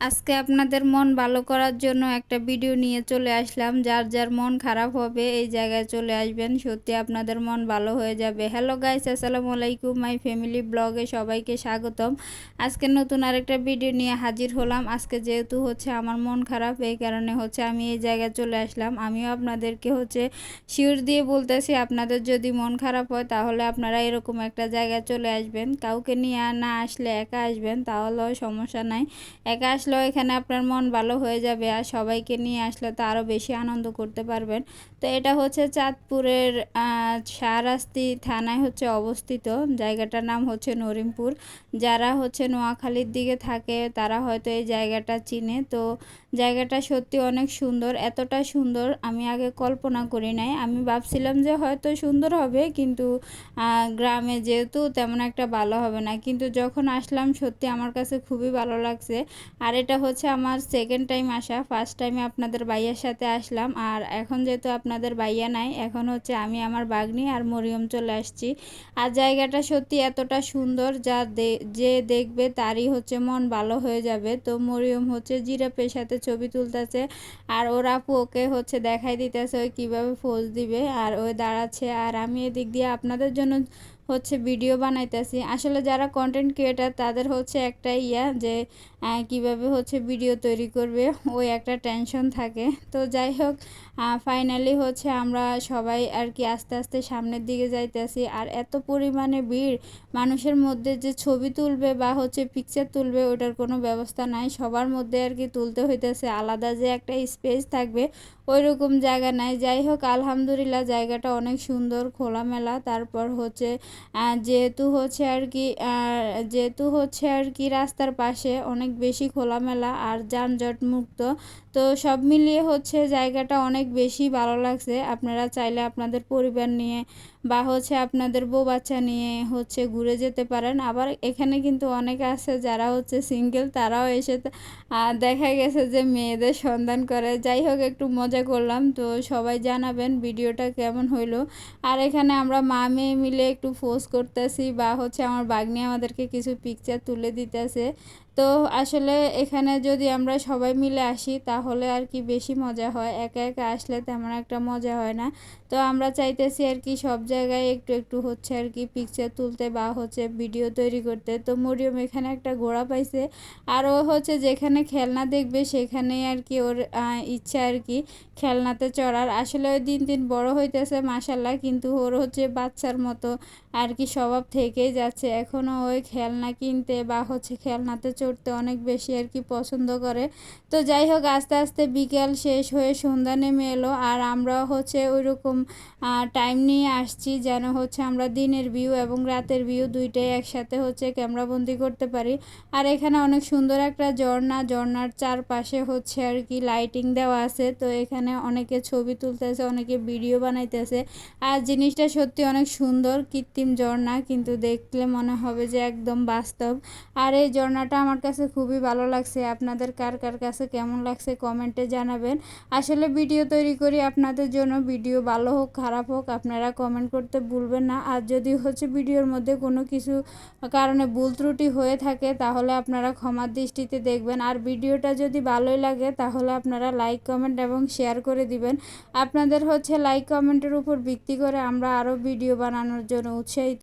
আজকে আপনাদের মন ভালো করার জন্য একটা ভিডিও নিয়ে চলে আসলাম। যার যার মন খারাপ হবে, এই জায়গায় চলে আসবেন। সত্যি আপনাদের মন ভালো হয়ে যাবে। হ্যালো গাইস আসসালামু আলাইকুম। মাই ফ্যামিলি ব্লগে সবাইকে স্বাগতম। আজকে নতুন আরেকটা ভিডিও নিয়ে হাজির হলাম। আজকে যেহেতু হচ্ছে আমার মন খারাপ, এই কারণে হচ্ছে আমি এই জায়গায় চলে আসলাম। আমিও আপনাদেরকে হচ্ছে শিওর দিয়ে বলতেছি, আপনাদের যদি মন খারাপ হয়, তাহলে আপনারা এরকম একটা জায়গায় চলে আসবেন। কাউকে নিয়ে না আসলে একা আসবেন, তাহলেও সমস্যা নাই। একা আসলে আসলেও এখানে আপনার মন ভালো হয়ে যাবে আর সবাইকে নিয়ে আসলে তো আরও বেশি আনন্দ করতে পারবেন। তো এটা হচ্ছে চাঁদপুরের শাহরাস্তি থানায় হচ্ছে অবস্থিত। জায়গাটার নাম হচ্ছে নরিমপুর। যারা হচ্ছে নোয়াখালীর দিকে থাকে, তারা হয়তো এই জায়গাটা চিনে। তো জায়গাটা সত্যি অনেক সুন্দর। এতটা সুন্দর আমি আগে কল্পনা করি নাই। আমি ভাবছিলাম যে হয়তো সুন্দর হবে, কিন্তু গ্রামে যেহেতু তেমন একটা ভালো হবে না। কিন্তু যখন আসলাম, সত্যি আমার কাছে খুবই ভালো লাগছে। আর এটা হচ্ছে আমার সেকেন্ড টাইম আসা ফার্স্ট টাইমে আপনাদের ভাইয়ার সাথে আসলাম। আর এখন যেহেতু আপনাদের ভাইয়া নাই, এখন হচ্ছে আমি আমার বাগনি আর মরিয়ম চলে আসছি। আর জায়গাটা সত্যি এতটা সুন্দর, যা যে দেখবে তারই হচ্ছে মন ভালো হয়ে যাবে। তো মরিয়ম হচ্ছে জিরাপের সাথে ছবি তুলতেছে, আর ওর আপু ওকে হচ্ছে দেখাই দিতেছে ওই কীভাবে ফোজ দিবে, আর ওই দাঁড়াচ্ছে। আর আমি এদিক দিয়ে আপনাদের জন্য হচ্ছে ভিডিও বানাইতেছি। আসলে যারা কন্টেন্ট ক্রিয়েটার তাদের হচ্ছে একটা ইয়া যে কীভাবে হচ্ছে ভিডিও তৈরি করবে, ওই একটা টেনশন থাকে। তো যাই হোক ফাইনালি হচ্ছে আমরা সবাই আর কি আস্তে আস্তে সামনের দিকে যাইতেছি। আর এত পরিমাণে ভিড়, মানুষের মধ্যে যে ছবি তুলবে বা হচ্ছে পিকচার তুলবে, ওটার কোনো ব্যবস্থা নাই। সবার মধ্যে আর কি তুলতে হইতেছে, আলাদা যে একটা স্পেস থাকবে ওই রকম জায়গা নাই। যাই হোক, আলহামদুলিল্লাহ, জায়গাটা অনেক সুন্দর, খোলামেলা। তারপর হচ্ছে যেহেতু হচ্ছে আর কি যেহেতু হচ্ছে আর কি রাস্তার পাশে অনেক বেশি খোলামেলা আর যানজট মুক্ত তো সব মিলিয়ে হচ্ছে জায়গাটা অনেক বেশি ভালো লাগছে। আপনারা চাইলে আপনাদের পরিবার নিয়ে বা হচ্ছে আপনাদের বউ বাচ্চা নিয়ে হচ্ছে ঘুরে যেতে পারেন। আবার এখানে কিন্তু অনেকে আছে যারা হচ্ছে সিঙ্গেল, তারাও এসে দেখা গেছে যে মেয়েদের সন্ধান করে। যাই হোক, একটু মজা করলাম। তো সবাই জানাবেন ভিডিওটা কেমন হইল। আর এখানে আমরা মা মেয়ে মিলে একটু ফোর্স করতেছি বা হচ্ছে আমার বাগনি আমাদেরকে কিছু পিকচার তুলে দিতেছে। তো আসলে এখানে যদি আমরা সবাই মিলে আসি, তাহলে আর কি বেশি মজা হয়। একা একা আসলে তেমন একটা মজা হয় না। তো আমরা চাইতেছি আর কি সব জায়গায় একটু একটু হচ্ছে আর কি পিকচার তুলতে বা হচ্ছে ভিডিও তৈরি করতে। তো মরিয়ম এখানে একটা ঘোড়া পাইছে। আর ও হচ্ছে যেখানে খেলনা দেখবে, সেখানেই আর কি ওর ইচ্ছা আর কি খেলনাতে চড়ার। আসলে ওই দিন দিন বড় হইতেছে মাসাল্লাহ কিন্তু ওর হচ্ছে বাচ্চার মতো আর কি স্বভাব থেকেই যাচ্ছে। এখনও ওই খেলনা কিনতে বা হচ্ছে খেলনাতে চড়তে অনেক বেশি আর কি পছন্দ করে। তো যাই হোক, আস্তে আস্তে বিকেল শেষ হয়ে সন্ধ্যা নেমে এলো আর আমরা হচ্ছে ওই রকম টাইম নিয়ে আসছি যেন হচ্ছে আমরা দিনের ভিউ এবং রাতের ভিউ দুইটাই একসাথে হচ্ছে ক্যামেরাবন্দি করতে পারি। আর এখানে অনেক সুন্দর একটা ঝর্ণা, ঝর্ণার চারপাশে হচ্ছে আর কি লাইটিং দেওয়া আছে। তো এখানে অনেকে ছবি তুলতেছে, অনেকে ভিডিও বানাইতেছে। আর জিনিসটা সত্যি অনেক সুন্দর, কৃত্রিম ঝর্ণা, কিন্তু দেখলে মনে হবে যে একদম বাস্তব। আর এই ঝর্ণাটা আমার কাছে খুবই ভালো লাগছে। আপনাদের কার কার কাছে কেমন লাগছে কমেন্টে জানাবেন। আসলে ভিডিও তৈরি করি আপনাদের জন্য। ভিডিও ভালো হোক, খারাপ হোক, আপনারা কমেন্ট করতে ভুলবেন না। আর যদি হচ্ছে ভিডিওর মধ্যে কোনো কিছু কারণে ভুল ত্রুটি হয়ে থাকে, তাহলে আপনারা ক্ষমার দৃষ্টিতে দেখবেন। আর ভিডিওটা যদি ভালোই লাগে, তাহলে আপনারা লাইক কমেন্ট এবং শেয়ার করে দিবেন। আপনাদের হচ্ছে লাইক কমেন্টের উপর ভিত্তি করে আমরা আরও ভিডিও বানানোর জন্য উৎসাহিত